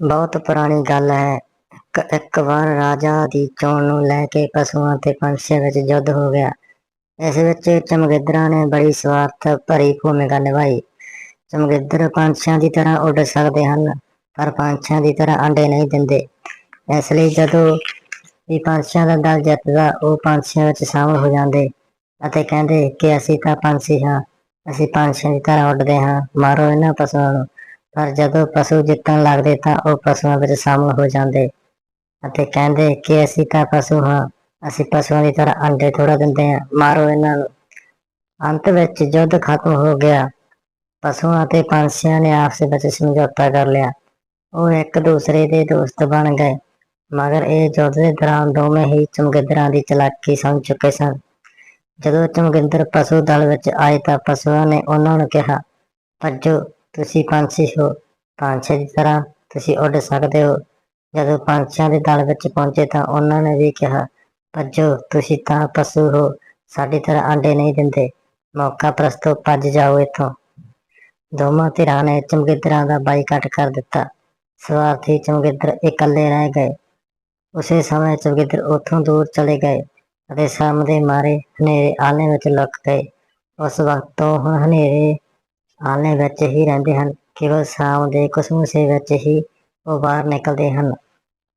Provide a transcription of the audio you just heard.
ਬਹੁਤ ਪੁਰਾਣੀ ਗੱਲ ਹੈ। ਇੱਕ- ਵਾਰ ਰਾਜਾ ਦੀ ਚੋਣ ਨੂੰ ਲੈ ਕੇ ਪਸ਼ੂਆਂ ਤੇ ਪੰਛੀਆਂ ਵਿੱਚ ਯੁੱਧ ਹੋ ਗਿਆ। ਇਸ ਵਿੱਚ ਚਮਗਿੱਦਰਾਂ ਨੇ ਬੜੀ ਸਵਾਰਥ ਭਰੀ ਭੂਮਿਕਾ ਨਿਭਾਈ। ਚਮਗਿੱਦਰ ਪੰਛੀਆਂ ਦੀ ਤਰ੍ਹਾਂ ਉੱਡ ਸਕਦੇ ਹਨ, ਪਰ ਪੰਛੀਆਂ ਦੀ ਤਰ੍ਹਾਂ ਅੰਡੇ ਨਹੀਂ ਦਿੰਦੇ। ਇਸ ਲਈ ਜਦੋਂ ਵੀ ਪੰਛੀਆਂ ਦਾ ਦਲ ਜਿੱਤਦਾ, ਉਹ ਪੰਛੀਆਂ ਵਿੱਚ ਸ਼ਾਮਲ ਹੋ ਜਾਂਦੇ ਅਤੇ ਕਹਿੰਦੇ ਕਿ ਅਸੀਂ ਤਾਂ ਪੰਛੀ ਹਾਂ, ਅਸੀਂ ਪੰਛੀਆਂ ਦੀ ਤਰ੍ਹਾਂ ਉੱਡਦੇ ਹਾਂ, ਮਾਰੋ ਇਹਨਾਂ ਪਸ਼ੂਆਂ ਨੂੰ। ਪਰ ਜਦੋਂ ਪਸ਼ੂ ਜਿੱਤਣ ਲੱਗਦੇ ਤਾਂ ਉਹ ਪਸ਼ੂਆਂ ਵਿੱਚ ਸ਼ਾਮਲ ਹੋ ਜਾਂਦੇ ਅਤੇ ਕਹਿੰਦੇ ਕਿ ਅਸੀਂ ਤਾਂ ਪਸ਼ੂ ਹਾਂ, ਅਸੀਂ ਪਸ਼ੂਆਂ ਦੀ ਤਰ੍ਹਾਂ ਅੰਡੇ ਥੋੜਾ ਦਿੰਦੇ ਹਾਂ, ਮਾਰੋ ਇਹਨਾਂ ਨੂੰ। ਅੰਤ ਵਿੱਚ ਯੁੱਧ ਖਤਮ ਹੋ ਗਿਆ। ਪਸ਼ੂਆਂ ਅਤੇ ਪੰਛੀਆਂ ਨੇ ਆਪਸ ਵਿੱਚ ਸਮਝੌਤਾ ਕਰ ਲਿਆ। ਉਹ ਇੱਕ ਦੂਸਰੇ ਦੇ ਦੋਸਤ ਬਣ ਗਏ, ਮਗਰ ਇਹ ਯੁੱਧ ਦੇ ਦੌਰਾਨ ਦੋਵੇਂ ਹੀ ਚਮਗਿੱਦਰਾਂ ਦੀ ਚਲਾਕੀ ਸਮਝ ਚੁੱਕੇ ਸਨ। ਜਦੋਂ ਚਮਗਿੰਦਰ ਪਸ਼ੂ ਦਲ ਵਿੱਚ ਆਏ ਤਾਂ ਪਸ਼ੂਆਂ ਨੇ ਉਹਨਾਂ ਨੂੰ ਕਿਹਾ, ਭੱਜੋ। ਤੁਸੀਂ ਪੰਛੀ ਹੋ ਪੰਛੀ ਦੀ ਤਰ੍ਹਾਂ ਤੁਸੀਂ ਉੱਡ ਸਕਦੇ ਹੋ। ਜਦੋਂ ਪੰਛੀਆਂ ਦੇ ਦਲ ਵਿੱਚ ਪਹੁੰਚੇ ਤਾਂ ਉਹਨਾਂ ਨੇ ਵੀ ਕਿਹਾ, ਭੱਜੋ, ਤੁਸੀਂ ਤਾਂ ਪਸ਼ੂ ਹੋ, ਸਾਡੀ ਤਰ੍ਹਾਂ ਅੰਡੇ ਨਹੀਂ ਦਿੰਦੇ। ਮੌਕਾ ਪ੍ਰਸਤੋ ਭੱਜ ਜਾਓ ਇੱਥੋਂ। ਦੋਵਾਂ ਧਿਰਾਂ ਨੇ ਚਮਗਿੱਦਰਾਂ ਦਾ ਬਾਈਕਾਟ ਕਰ ਦਿੱਤਾ। ਸਵਾਰਥੀ ਚਮਗਿੱਦਰ ਇਕੱਲੇ ਰਹਿ ਗਏ। ਉਸੇ ਸਮੇਂ ਚਮਗਿੱਦਰ ਉੱਥੋਂ ਦੂਰ ਚਲੇ ਗਏ ਅਤੇ ਸ਼ਾਮ ਦੇ ਮਾਰੇ ਹਨੇਰੇ ਆਲੇ ਵਿੱਚ ਲੁੱਕ ਗਏ। ਉਸ ਵਕਤ ਤੋਂ ਹਨੇਰੇ ਆਲ੍ਹਣੇ ਵਿੱਚ ਹੀ ਰਹਿੰਦੇ ਹਨ, ਕੇਵਲ ਸ਼ਾਮ ਦੇ ਕੁਸਮੁਸੇ ਵਿੱਚ ਹੀ ਉਹ ਬਾਹਰ ਨਿਕਲਦੇ ਹਨ।